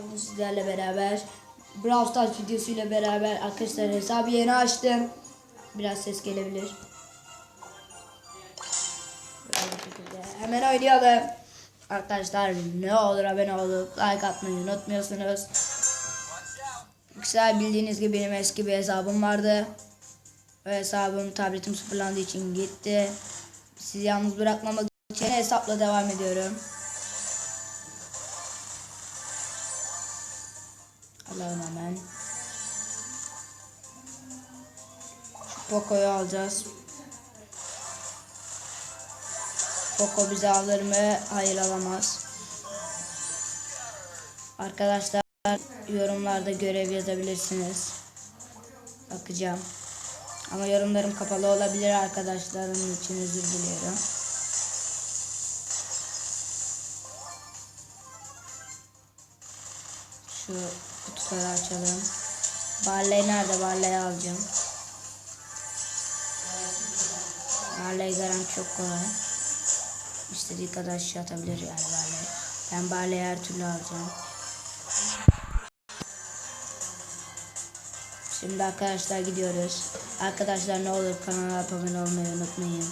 Bugün sizlerle beraber Brawl Stars videosuyla beraber arkadaşlar hesabı yeni açtım. Biraz ses gelebilir. Hemen oynayalım. Arkadaşlar ne olur abone olup like atmayı unutmuyorsunuz. Güzel bildiğiniz gibi benim eski bir hesabım vardı. O hesabım tabletim sıfırlandığı için gitti. Sizi yalnız bırakmamak için hesapla devam ediyorum. Alalım hemen. Poco'yu alacağız. Poco bize alır mı? Hayır alamaz. Arkadaşlar yorumlarda görev yazabilirsiniz. Bakacağım. Ama yorumlarım kapalı olabilir arkadaşlarım için özür diliyorum. Şu kutuları açalım. Barley nerede? Barley'i alacağım. Barley garanti çok kolay. İstediği kadar şey atabilir yani Barley. Ben Barley'i her türlü alacağım. Şimdi arkadaşlar gidiyoruz. Arkadaşlar ne olur kanala abone olmayı unutmayın.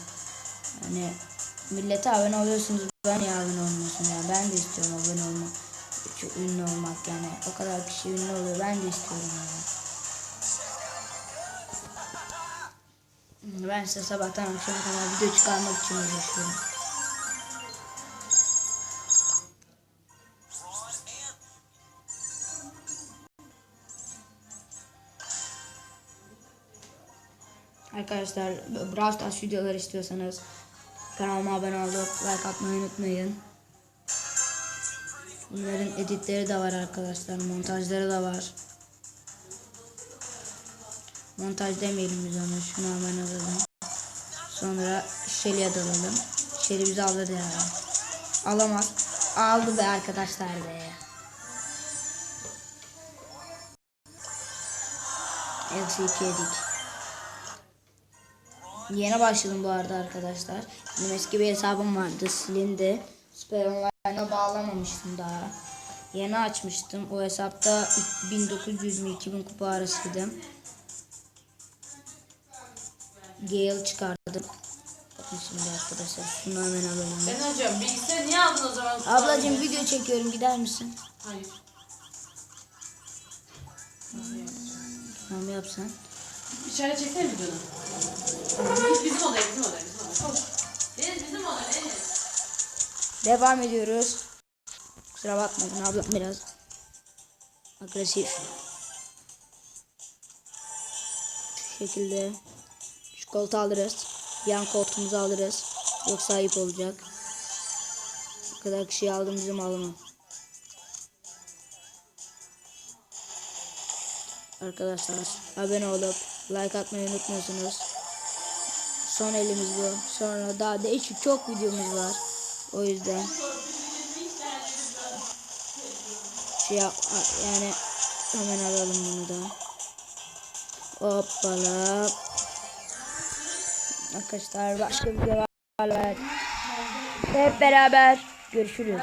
Hani millete abone oluyorsunuz ben niye abone olmuyorsun ya ben de istiyorum abone olmak. Çok ünlü olmak yani o kadar kişi ünlü oluyor ben de istiyorum yani. Ben size sabahtan akşama kadar video çıkarmak için uğraşıyorum. Arkadaşlar Brawl Stars videoları istiyorsanız kanalıma abone olup like atmayı unutmayın. Bunların editleri de var arkadaşlar. Montajları da var. Montaj demeyelim biz ona. Şunu hemen alalım. Sonra Shelly'e dalalım. Shelly bizi alır ya. Alamaz. Aldı be arkadaşlar be. Eksi iki yedik. Yeni başladım bu arada arkadaşlar. Benim eski bir hesabım vardı silindi. Süper Online'a bağlamamıştım daha. Yeni açmıştım. O hesapta 1900 mi 2000 kupa arasıydım. Gale çıkardım. Bakın şimdi arkadaşlar şunu hemen alalım. Ben hocam bilgisayarı niye aldın o zaman? Ablacığım video çekiyorum gider misin? Hayır. Tamam yapsan. İçeri çeksene videonu. Biz bizim odaya, bizim odaya, bizim odaya. Deniz bizim odaya, Deniz. Devam ediyoruz. Kusura bakmayın ablam biraz agresif. Şu şekilde koltuğu alırız. Yan koltuğumuzu alırız. Yoksa ayıp olacak. Bu kadar kişiyi aldım bizim alımı. Arkadaşlar abone olup like atmayı unutmuyorsunuz. Son elimiz bu. Sonra daha değişik çok videomuz var. O yüzden şey yap yani hemen alalım bunu da. Hoppala. Arkadaşlar başka videolarla hep beraber görüşürüz.